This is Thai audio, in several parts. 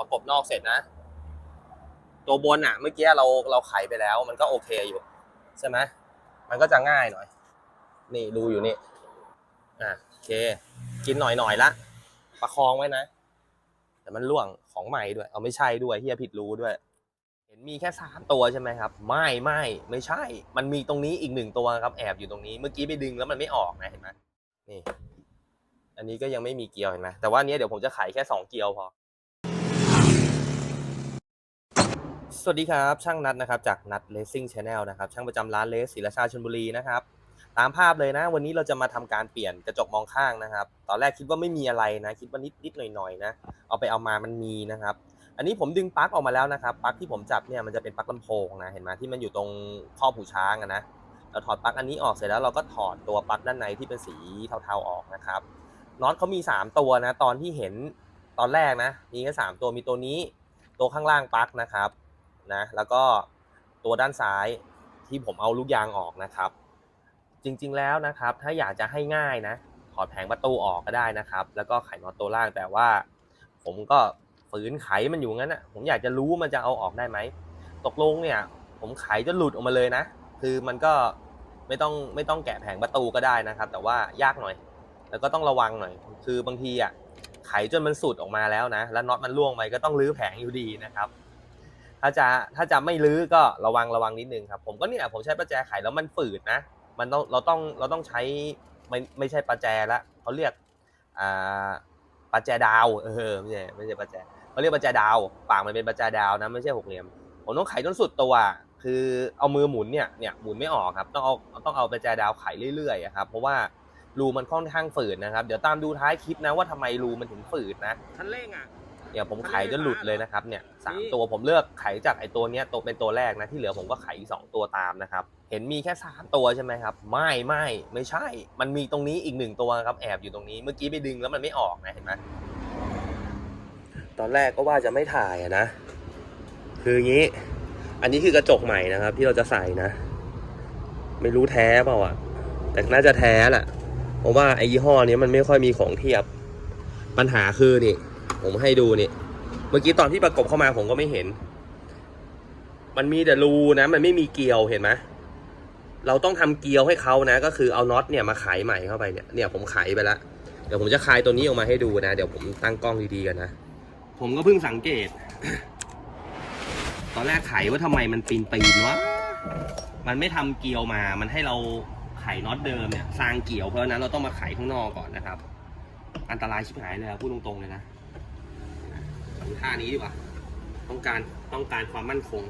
ประกบนอกเสร็จนะ ตัวบนอะ เมื่อกี้เราเราไขไปแล้ว มันก็โอเคอยู่ ใช่ไหมมันก็จะง่ายหน่อย นี่ดูอยู่นี่อะโอเค กินหน่อยหน่อยละประคองไว้นะ แต่มันล่วงของใหม่ด้วย เอาไม่ใช่ด้วยเฮียผิดรู้ด้วย เห็นมีแค่สามตัวใช่ไหมครับ ไม่ไม่ไม่ใช่ มันมีตรงนี้อีกหนึ่งตัวครับ แอบอยู่ตรงนี้เมื่อกี้ไปดึงแล้วมันไม่ออกนะเห็นไหมนี่ อันนี้ก็ยังไม่มีเกลียวเห็นไหมแต่ว่านเนี้ยเดี๋ยวผมจะไขแค่สองเกลียวพอ สวัสดีครับ ช่างนัดนะครับจากนัดเลสซิ่งชาแนลนะครับช่างประจำร้านเลสศิลาชาชลบุรีนะครับตามภาพเลยนะ วันนี้เราจะมาทำการเปลี่ยนกระจกมองข้างนะครับ ตอนแรกคิดว่าไม่มีอะไรนะ คิดว่านิดนิดหน่อยหน่อยนะเอาไปเอามามันมีนะครับ อันนี้ผมดึงปลั๊กออกมาแล้วนะครับปลั๊กที่ผมจับเนี่ยมันจะเป็นปลั๊กลำโพงนะเห็นไหมที่มันอยู่ตรงข้อหูช้างนะเราถอดปลั๊กอันนี้ออกเสร็จแล้วเราก็ถอดตัวปลั๊กด้านในที่เป็นสีเทาๆออกนะครับน็อตเขามี 3 ตัวนะ ตอนที่เห็นตอนแรกนะมีแค่สามตัวมีตัวนี้ ตัวข้างล่างปลั๊กนะครับ นะ แล้วก็ตัวด้านซ้ายที่ผมเอาลูกยางออกนะครับ จริงๆแล้วนะครับ ถ้าอยากจะให้ง่ายนะถอดแผงประตูออกก็ได้นะครับ แล้วก็ไขน็อตตัวล่างแต่ว่า ผมก็ฝืนไขมันอยู่งั้นอะผมอยากจะรู้มันจะเอาออกได้ไหมตกลงเนี่ย ผมไขจะหลุดออกมาเลยนะ คือมันก็ไม่ต้องไม่ต้องแกะแผงประตูก็ได้นะครับ แต่ว่ายากหน่อย แล้วก็ต้องระวังหน่อย คือบางทีอะไขจนมันสุดออกมาแล้วนะ แล้วน็อตมันล่วงไปก็ต้องรื้อแผงอยู่ดีนะครับ ถ้าจะถ้าจะไม่รื้อก็ระวังระวังนิดนึงครับ ผมก็เนี่ยผมใช้ประแจไขแล้วมันฝืดนะ มันต้องเราต้องเราต้องใช้ไม่ไม่ใช่ประแจละเขาเรียกอ่าประแจดาวเออไม่ใช่ไม่ใช่ประแจเขาเรียกประแจดาวปากมันเป็นประแจดาวนะไม่ใช่หกเหลี่ยมผมต้องไขจนสุดตัว คือเอามือหมุนเนี่ยเนี่ยหมุนไม่ออกครับ ต้องเอาต้องเอาประแจดาวไขเรื่อยๆครับเพราะว่ารูมันค่อนข้างฝืดนะครับ เดี๋ยวตามดูท้ายคลิปนะว่าทำไมรูมันถึงฝืดนะคันเร่งอะ เนี่ยผมไขจนหลุดเลยนะครับเนี่ยสามตัวผมเลือกไขจากไอ้ตัวเนี้ยตัวเป็นตัวแรกนะที่เหลือผมก็ไขอีกสองตัวตามนะครับเห็นมีแค่สามตัวใช่ไหมครับไม่ไม่ไม่ใช่ มันมีตรงนี้อีกหนึ่งตัวครับแอบอยู่ตรงนี้เมื่อกี้ไปดึงแล้วมันไม่ออกนะเห็นไหมตอนแรกก็ว่าจะไม่ถ่ายอะนะ คืออย่างนี้ อันนี้คือกระจกใหม่นะครับ ที่เราจะใส่นะ ไม่รู้แท้เปล่าอะแต่น่าจะแท้แหละเพราะว่าไอ้ยี่ห้อนี้มันไม่ค่อยมีของเทียบ ปัญหาคือนี่ ผมให้ดูนี่ เมื่อกี้ตอนที่ประกบเข้ามาผมก็ไม่เห็น มันมีแต่รูนะ มันไม่มีเกลียวเห็นไหมเราต้องทำเกลียวให้เขานะ ก็คือเอาน็อตเนี่ยมาไขใหม่เข้าไปเนี่ยเนี่ยผมไขไปแล้วเดี๋ยวผมจะคลายตัวนี้ออกมาให้ดูนะ เดี๋ยวผมตั้งกล้องดีๆกันนะ ผมก็เพิ่งสังเกต ตอนแรกไขว่าทำไมมันปีนปีนๆวะมันไม่ทำเกลียวมา มันให้เราไขน็อตเดิมเนี่ยสร้างเกลียวเพราะนั้นเราต้องมาไขข้างนอกก่อนนะครับ อันตรายชิบหายเลยอะพูดตรงๆเลยนะ ดูท่านี้ดีกว่า ต้องการต้องการความมั่นคง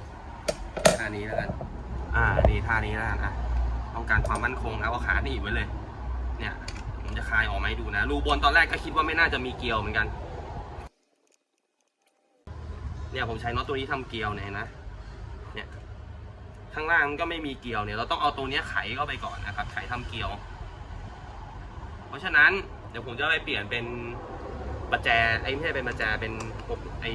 ท่านี้แล้วกัน อ่า นี่ท่านี้แล้วกันอะต้องการความมั่นคงนะเอาขาหนีบไว้เลย เนี่ยผมจะคลายออกมาให้ดูนะ รูบนตอนแรกก็คิดว่าไม่น่าจะมีเกลียวเหมือนกัน เนี่ยผมใช้น็อตตัวนี้ทำเกลียวเนี่ยนะ เนี่ยข้างล่างมันก็ไม่มีเกลียวเนี่ย เราต้องเอาตัวนี้ไขเข้าไปก่อนนะครับ ไขทำเกลียว เพราะฉะนั้นเดี๋ยวผมจะไปเปลี่ยนเป็น ประแจไอ้ไม่ใช่เป็นประแจเป็นปกไอ้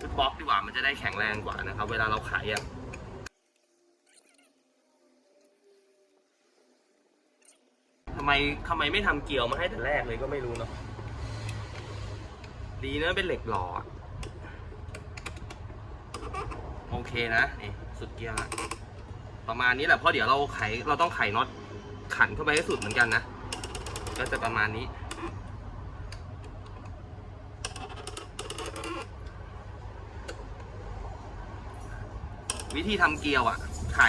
ชุดบล็อกดีกว่ามันจะได้แข็งแรงกว่านะครับ เวลาเราไขอะทำไมทำไมไม่ทำเกลียวมาให้แต่แรกเลยก็ไม่รู้เนาะดีนะเป็นเหล็กหล่อโอเคนะนี่สุดเกลียวประมาณนี้แหละเพราะเดี๋ยวเราไขเราต้องไขน็อตขันเข้าไปให้สุดเหมือนกันนะ ก็จะประมาณนี้ วิธีทำเกลียวอะไข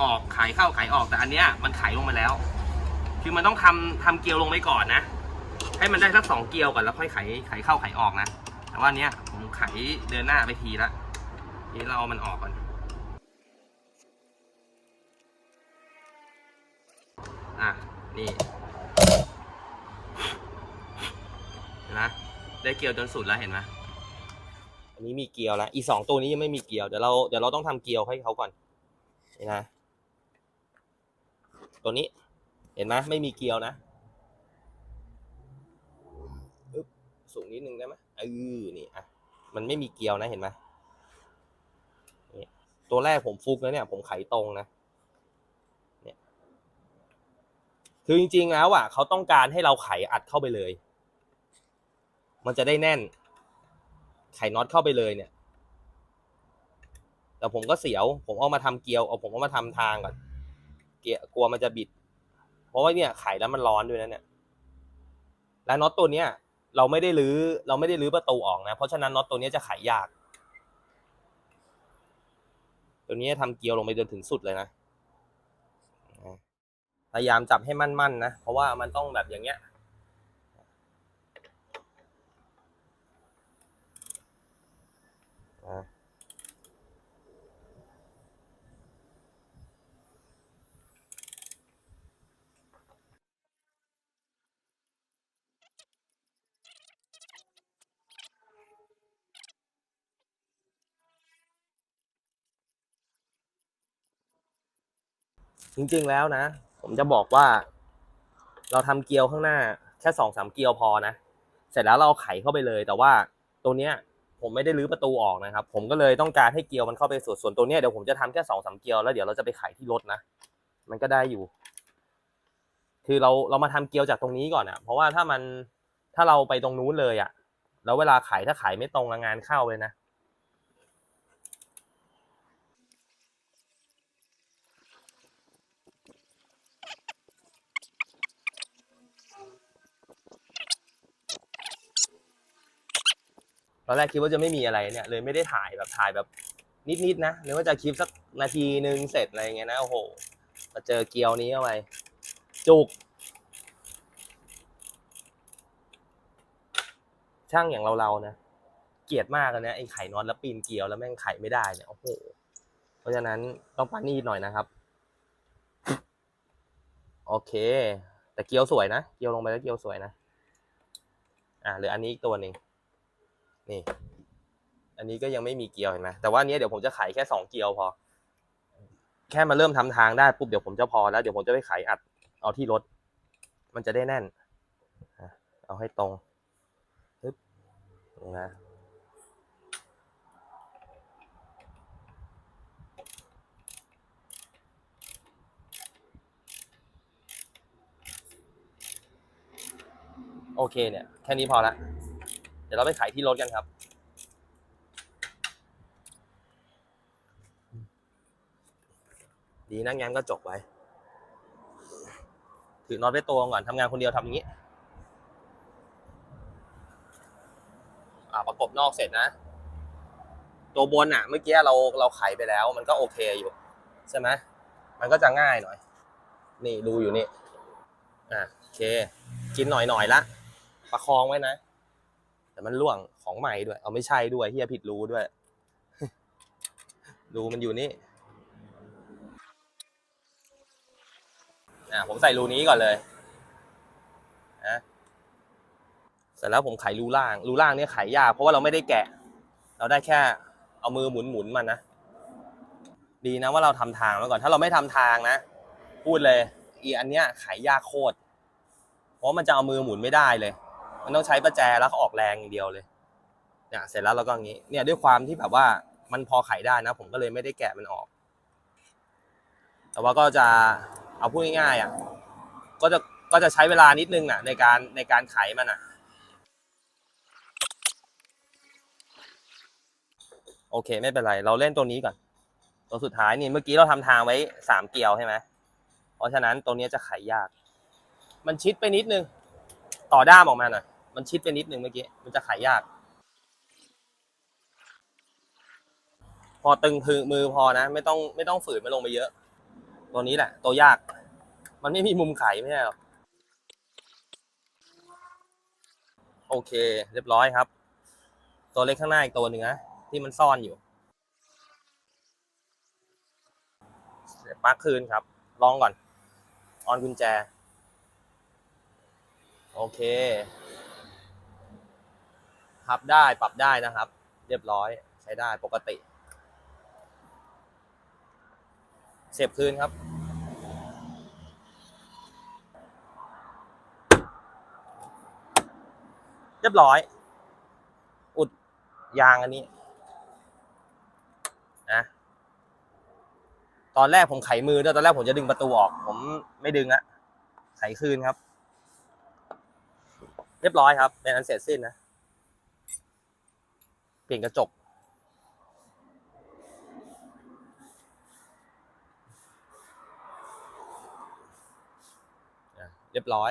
ออกไขเข้าไขออกแต่อันเนี้ยมันไขลงมาแล้ว คือมันต้องทำทำเกลียวลงไปก่อนนะ ให้มันได้สักสองเกลียวก่อนแล้วค่อยไขไขเข้าไขออกนะแต่ว่าเนี้ยผมไขเดินหน้าไปทีละทีนี้เราเอามันออกก่อนอะนี่เห็นไหมได้เกลียวจนสุดแล้วเห็นไหม อันนี้มีเกลียวแล้วอีสองตัวนี้ยังไม่มีเกลียวเดี๋ยวเราเดี๋ยวเราต้องทำเกลียวให้เขาก่อนนี่นะตัวนี้เห็นไหมไม่มีเกลียวนะสูงนิดนึงได้ไหมเออนี่อะมันไม่มีเกลียวนะเห็นไหมตัวแรกผมฟุกแล้วเนี่ย ผมไขตรงนะเนี่ยคือจริงๆแล้วอะเขาต้องการให้เราไขอัดเข้าไปเลย มันจะได้แน่น ไขน็อตเข้าไปเลยเนี่ย แต่ผมก็เสียว ผมเอามาทำเกลียวเอาผมเอามาทำทางก่อน เกียกลัวมันจะบิด เพราะว่าเนี่ยไขแล้วมันร้อนด้วยนะเนี่ย และน็อตตัวเนี้ยเราไม่ได้รื้อเราไม่ได้รื้อประตูออกนะ เพราะฉะนั้นน็อตตัวนี้จะไขยาก ตัวนี้ทำเกลียวลงไปจนถึงสุดเลยนะ พยายามจับให้มั่นๆนะ เพราะว่ามันต้องแบบอย่างเงี้ย จริงๆแล้วนะ ผมจะบอกว่า เราทำเกลียวข้างหน้า แค่สองสามเกลียวพอนะ เสร็จแล้วเราไขเข้าไปเลย แต่ว่าตัวเนี้ย ผมไม่ได้รื้อประตูออกนะครับ ผมก็เลยต้องการให้เกลียวมันเข้าไปส่วนส่วนตัวเนี้ยเดี๋ยวผมจะทำแค่สองสามเกลียวแล้วเดี๋ยวเราจะไปไขที่รถนะ มันก็ได้อยู่ คือเราเรามาทำเกลียวจากตรงนี้ก่อนอะเพราะว่าถ้ามันถ้าเราไปตรงนู้นเลยอะแล้วเวลาไขถ้าไขไม่ตรงงานเข้าเลยนะ ตอนแรกคิดว่าจะไม่มีอะไรเนี่ยเลยไม่ได้ถ่ายแบบถ่ายแบบนิดๆนะนึกว่าจะคลิปสักนาทีหนึ่งเสร็จอะไรเงี้ยนะโอ้โหมาเจอเกียวนี้เข้าไปจุก ช่างอย่างเราๆนะเกลียดมากเลยนะไอ้ไข่น็อตแล้วปีนเกียวแล้วแม่งไข่ไม่ได้เนี่ยโอ้โหเพราะฉะนั้นต้องปานีดหน่อยนะครับ โอเค แต่เกียวสวยนะ เกียวลงไปแล้วเกียวสวยนะ อ่าหลืออันนี้อีกตัวหนึ่ง นี่ อันนี้ก็ยังไม่มีเกลียวเห็นไหมแต่ว่านี้เดี๋ยวผมจะไขแค่สองเกลียวพอ แค่มาเริ่มทำทางได้ปุ๊บเดี๋ยวผมจะพอแล้วเดี๋ยวผมจะไปไขอัดเอาที่รถ มันจะได้แน่นเอาให้ตรงปึ๊บนะโอเคเนี่ย แค่นี้พอละ เดี๋ยวเราไปขายที่รถกันครับ ดีนะงั้นก็จบไว้ ถือน็อตไว้ตัวก่อนทำงานคนเดียวทำอย่างนี้ อ่าประกบนอกเสร็จนะ ตัวบนอะ เมื่อกี้เราเราไขไปแล้ว มันก็โอเคอยู่ ใช่ไหมมันก็จะง่ายหน่อย นี่ดูอยู่นี่ อะโอเค กินหน่อยหน่อยละ ประคองไว้นะ แต่มันล่วงของใหม่ด้วย เอาไม่ใช่ด้วยเฮียผิดรู้ด้วย รูมันอยู่นี่อ่าผมใส่รูนี้ก่อนเลยนะเสร็จแล้วผมไขรูล่าง รูล่างเนี่ยไขยากเพราะว่าเราไม่ได้แกะ เราได้แค่เอามือหมุนหมุนๆมันนะดีนะว่าเราทำทางมาก่อนถ้าเราไม่ทำทางนะ พูดเลย อีอันเนี้ยไขยากโคตรเพราะมันจะเอามือหมุนไม่ได้เลย มันต้องใช้ประแจแล้วก็ออกแรงอย่างเดียวเลย เนี่ยเสร็จแล้วเราก็อย่างนี้ เนี่ยด้วยความที่แบบว่ามันพอไขได้นะ ผมก็เลยไม่ได้แกะมันออก แต่ว่าก็จะเอาพูดง่ายๆอะ ก็จะก็จะใช้เวลานิดนึงน่ะในการในการไขมันอะ โอเคไม่เป็นไร เราเล่นตัวนี้ก่อน ตัวสุดท้ายนี่เมื่อกี้เราทำทางไว้สามเกลียวใช่ไหม เพราะฉะนั้นตัวนี้จะไขยาก มันชิดไปนิดนึง ต่อด้ามออกมาหน่อยมันชิดไปนิดนึงเมื่อกี้มันจะไขยาก พอตึงพือมือพอนะ ไม่ต้องไม่ต้องฝืนมันลงไปเยอะ ตัวนี้แหละ ตัวยาก มันไม่มีมุมไขไม่ใช่หรอโอเค เรียบร้อยครับ ตัวเล็กข้างหน้าอีกตัวหนึ่งนะที่มันซ่อนอยู่ปักคืนครับ ลองก่อน ออนกุญแจ โอเค พับได้ปรับได้นะครับ เรียบร้อยใช้ได้ปกติ เสียบคืนครับ เรียบร้อย อุดยางอันนี้นะตอนแรกผมไขมือด้วยตอนแรกผมจะดึงประตูออก ผมไม่ดึงละไขคืนครับ เรียบร้อยครับเป็นอันเสร็จสิ้นนะ เปลี่ยนกระจก เรียบร้อย